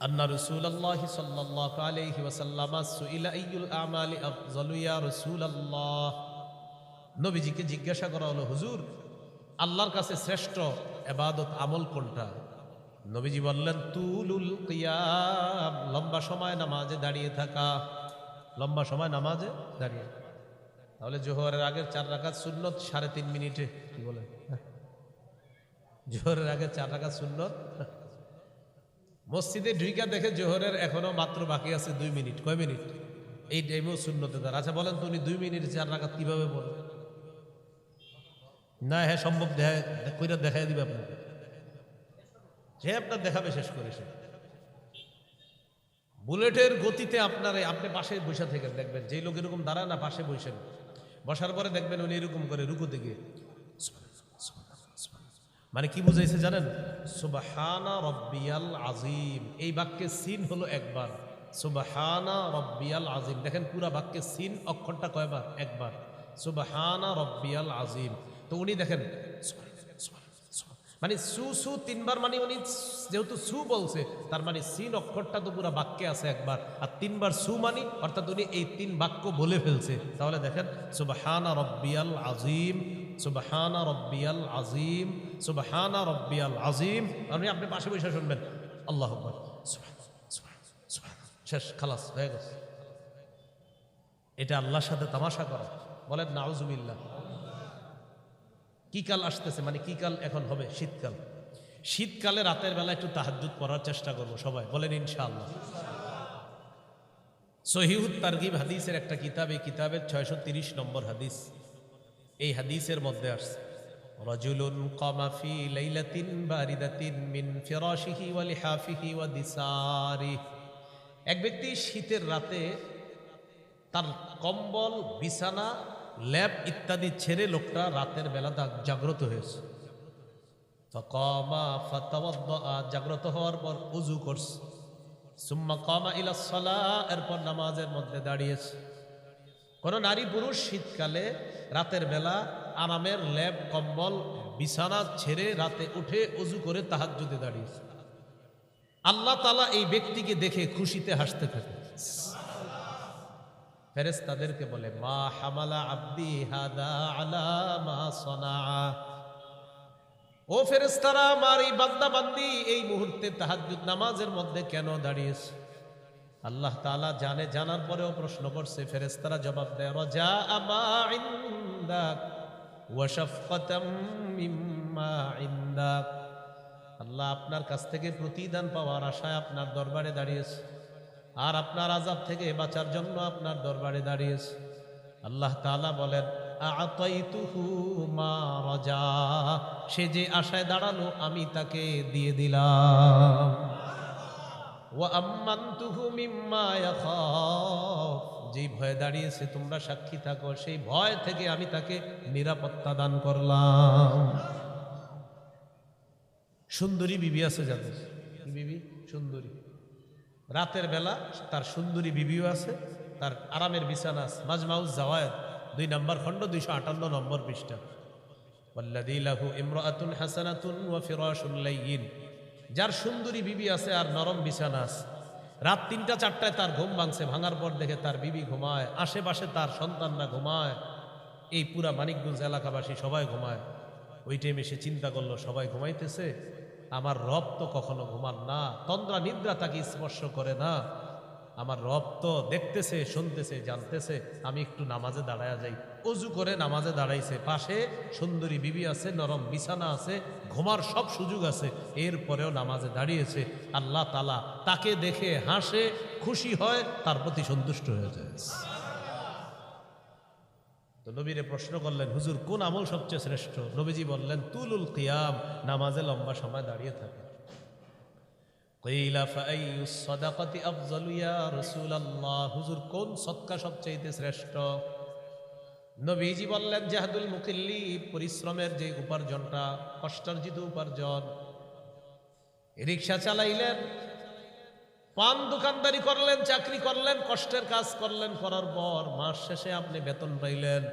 أن رسول الله صلى الله عليه وسلم سئل أي الأعمال أفضل يا رسول الله নবীজিকে জিজ্ঞাসা করা হলো হুজুর আল্লাহর কাছে শ্রেষ্ঠ এবাদত আমল কোনটা নবীজি বললেন তুলুল কিয়াম লম্বা সময় নামাজে দাঁড়িয়ে থাকা লম্বা সময় নামাজে দাঁড়িয়ে তাহলে জোহরের আগের চার রাকাত সুন্নত সাড়ে তিন মিনিটে কি বলে জোহরের আগে চার রাকাত সুন্নত মসজিদে ঢুইকা দেখে জোহরের এখনও মাত্র বাকি আছে দুই মিনিট। কয় মিনিট? এই টাইমেও শূন্যতে দাঁড়। আচ্ছা বলেন তো উনি দুই মিনিট চার রাখাত কীভাবে বলেন না হ্যাঁ সম্ভব দেখা কইরা দেখাই দিবে আপনাকে। সে আপনার দেখাবে শেষ করে সে। বুলেটের গতিতে আপনার, আপনি পাশে বসে থেকে দেখবেন। যেই লোক এরকম দাঁড়ায় না, পাশে বসেন। বসার পরে দেখবেন উনি এরকম করে রুকু দিকে মানে কি বুঝাইছে জানেন? সুবাহানা রব্বিয়াল আজিম এই বাক্যের সিন হলো একবার। সুবাহানা রব্বিয়াল আজিম দেখেন পুরা বাক্যের সিন অক্ষরটা কয়বার? একবার। সুবাহানা রব্বিয়াল আজিম তো উনি দেখেন মানে সু সু তিনবার মানে উনি যেহেতু সু বলছে, তার মানে সিন অক্ষরটা তো পুরা বাক্যে আছে একবার। আর তিনবার সু মানি, অর্থাৎ উনি এই তিন বাক্য বলে ফেলছে। তাহলে দেখেন, সুবাহানা রব্বিয়াল আজিম সুবাহানা রব্বিয়াল আজিম সুবাহানা রব্বিয়াল আজিম আপনি আপনি পাশে বসে শুনবেন। আল্লাহ। শেষ, খালাস, হয়ে গেছে। এটা আল্লাহর সাথে তামাশা করা। বলেন, নাউজুবিল্লাহ। কি কাল আসতেছে? মানে কি কাল এখন হবে? শীতকাল। শীতকালে রাতের বেলা একটু তাহাজ্জুদ পড়ার চেষ্টা করব সবাই। বলেন, ইনশাআল্লাহ। সহিহুদ তারগিব হাদিসের একটা কিতাব। এই কিতাবের ছয়শো নম্বর হাদিস। এই হাদিসের মধ্যে আসছে। কমাফি লাইলাতিন বারিদাতিন মিন ফিরাশিহি ওয়া লিহাফিহি ওয়া দিসারি এক ব্যক্তি শীতের রাতে তার কম্বল, বিছানা, ল্যাব ইত্যাদি ছেড়ে লোকটা রাতের বেলা জাগ্রত হয়েছে। ফকামা ফাতাওয়াদ্দা জাগ্রত হওয়ার পর উজু করছে। সুম্মা কামা ইলা সলা, এরপর নামাজের মধ্যে দাঁড়িয়েছে। কোন নারী পুরুষ শীতকালে রাতের বেলা আরামের ল্যাব কম্বল, বিছানা ছেড়ে রাতে উঠে উজু করে তাহাজ্জুদে দাঁড়িয়েছে আল্লাহ তালা এই ব্যক্তিকে দেখে খুশিতে হাসতে থাকে। ফেরেস তাদেরকে বলে, মা হামালা আব্দি হাদা আলা মা সনা। ও ফেরেস্তারা আমার এই বান্দা বান্দি এই মুহূর্তে তাহাজ্জুদ নামাজের মধ্যে কেন দাঁড়িয়েছে? আল্লাহ তালা জানে, জানার পরেও প্রশ্ন করছে ফেরেস্তারা জবাব দেয় রজা আল্লাহ আপনার কাছ থেকে প্রতিদান পাওয়ার আশায় আপনার দরবারে দাঁড়িয়েছে, আর আপনার আজাব থেকে বাঁচার জন্য আপনার দরবারে দাঁড়িয়েছে। আল্লাহ তাআলা বলেন সে যে আশায় দাঁড়াল, আমি তাকে দিয়ে দিলাম। যেই ভয়ে দাঁড়িয়েছে, তোমরা সাক্ষী থাকো, সেই ভয় থেকে আমি তাকে নিরাপত্তা দান করলাম। সুন্দরী বিবি আছে যাদের বিবি? সুন্দরী। রাতের বেলা তার সুন্দরী বিবিও আছে, তার আরামের বিছানা আছে। মাজমাউজ জাওয়ায়েদ, দুই নম্বর খণ্ড, দুইশো আটান্ন নম্বর পৃষ্ঠা। লাহু ইমরাআতুন হাসানাতুন ওয়া ফিরাশুল লাইয়িন। যার সুন্দরী বিবি আছে আর নরম বিছানা আছে। রাত তিনটা, চারটায় তার ঘুম ভাঙছে, ভাঙার পর দেখে তার বিবি ঘুমায়, আশেপাশে তার সন্তানরা ঘুমায়। এই পুরা মানিকগঞ্জ এলাকাবাসী সবাই ঘুমায়। ওই টাইমে সে চিন্তা করল, সবাই ঘুমাইতেছে? আমার রব তো কখনো ঘুমান না তন্দ্রা নিদ্রা তাকে স্পর্শ করে না। আমার রব তো দেখতেছে, শুনতেছে, জানতেছে, আমি একটু নামাজে দাঁড়ায়া যাই। অজু করে নামাজে দাঁড়াইছে, পাশে সুন্দরী বিবি আছে, নরম বিছানা আছে, ঘুমার সব সুযোগ আছে, এরপরেও নামাজে দাঁড়িয়েছে। আল্লাহ তালা তাকে দেখে হাসে, খুশি হয়, তার প্রতি সন্তুষ্ট হয়ে যায়। তো নবীরে প্রশ্ন করলেন, হুজুর, কোন আমল সবচেয়ে শ্রেষ্ঠ? নবীজি বললেন, তুলুল কিয়াম, নামাজে লম্বা সময় দাঁড়িয়ে থাকে। কইলা ফাইয়ুস সাদাকাতি আফজাল ইয়া হুজুর, কোন সদকা সবচেয়ে শ্রেষ্ঠ? নবীজি বললেন, জাহাদুল মুকিল্লি পরিশ্রমের যে উপার্জনটা কষ্টার্জিত উপার্জন। রিক্সা চালাইলেন, পান দোকানদারি করলেন, চাকরি করলেন, কষ্টের কাজ করলেন, করার পর মাস শেষে আপনি বেতন পাইলেন।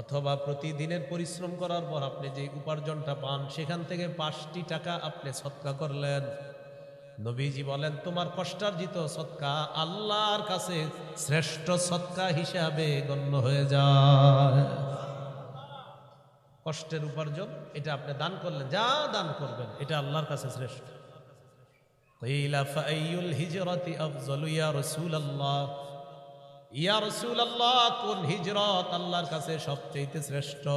অথবা প্রতিদিনের পরিশ্রম করার পর আপনি যে উপার্জনটা পান, সেখান থেকে পাঁচটি টাকা আপনি সৎকা করলেন। নবীজি বলেন, তোমার কষ্টার্জিত সৎকা আল্লাহর কাছে শ্রেষ্ঠ সৎকা হিসাবে গণ্য হয়ে যায়। কষ্টের উপার্জন, এটা আপনি দান করলেন, যা দান করবেন, এটা আল্লাহর কাছে শ্রেষ্ঠ। ইয়া আল্লাহ হিজরত আল্লাহর কাছে সবচেয়ে শ্রেষ্ঠ?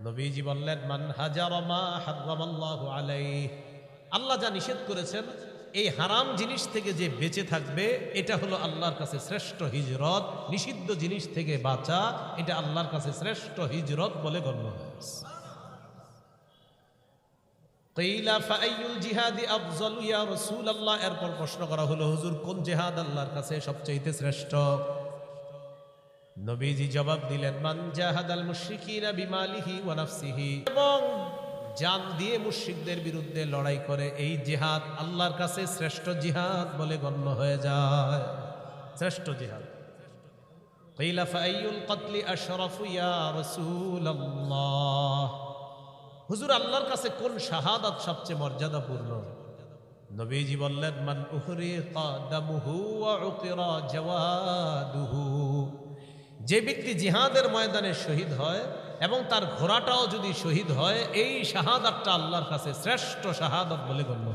নবীজি বললেন হাজার মা আল্লাহ যা নিষেধ করেছেন, এই হারাম জিনিস থেকে যে বেঁচে থাকবে, এটা হলো আল্লাহর কাছে শ্রেষ্ঠ হিজরত। নিষিদ্ধ জিনিস থেকে বাঁচা, এটা আল্লাহর কাছে শ্রেষ্ঠ হিজরত বলে গণ্য হয়েছে জিহাদি এরপর প্রশ্ন করা হলো, হুজুর, কোন জিহাদ আল্লাহর কাছে সবচেয়ে শ্রেষ্ঠ? নবীজি জবাব দিলেন, মান মুশরিকিনা বিমালিহি ওয়া নাফসিহি। এবং জান দিয়ে মুশরিকদের বিরুদ্ধে লড়াই করে, এই জিহাদ আল্লাহর কাছে শ্রেষ্ঠ জিহাদ বলে গণ্য হয়ে যায়। শ্রেষ্ঠ জিহাদ। কিলা ফাআইয়ুল কতলি আশরাফু ইয়া রাসূলুল্লাহ? হুজুর, আল্লাহর কাছে কোন শাহাদাত সবচেয়ে মর্যাদাপূর্ণ? নবীজি বললেন, মান উহরি দামুহু ওয়া উকিরা জাওয়াদুহু। যে ব্যক্তি জিহাদের ময়দানে শহীদ হয় এবং তার ঘোড়াটাও যদি শহীদ হয়, এই শাহাদাতটা আল্লাহর কাছে শ্রেষ্ঠ শাহাদত বলে গণ্য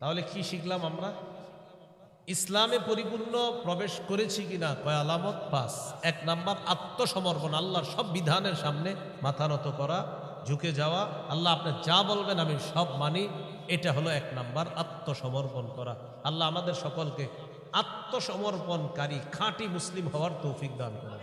তাহলে কি শিখলাম আমরা? ইসলামে পরিপূর্ণ প্রবেশ করেছি কিনা? কয়, আলামত পাস। এক নাম্বার, আত্মসমর্পণ, আল্লাহর সব বিধানের সামনে মাথা নত করা, ঝুঁকে যাওয়া। আল্লাহ আপনি যা বলবেন আমি সব মানি। এটা হলো এক নাম্বার, আত্মসমর্পণ করা। আল্লাহ আমাদের সকলকে আত্মসমর্পণকারী খাঁটি মুসলিম হওয়ার তৌফিক দান করেন।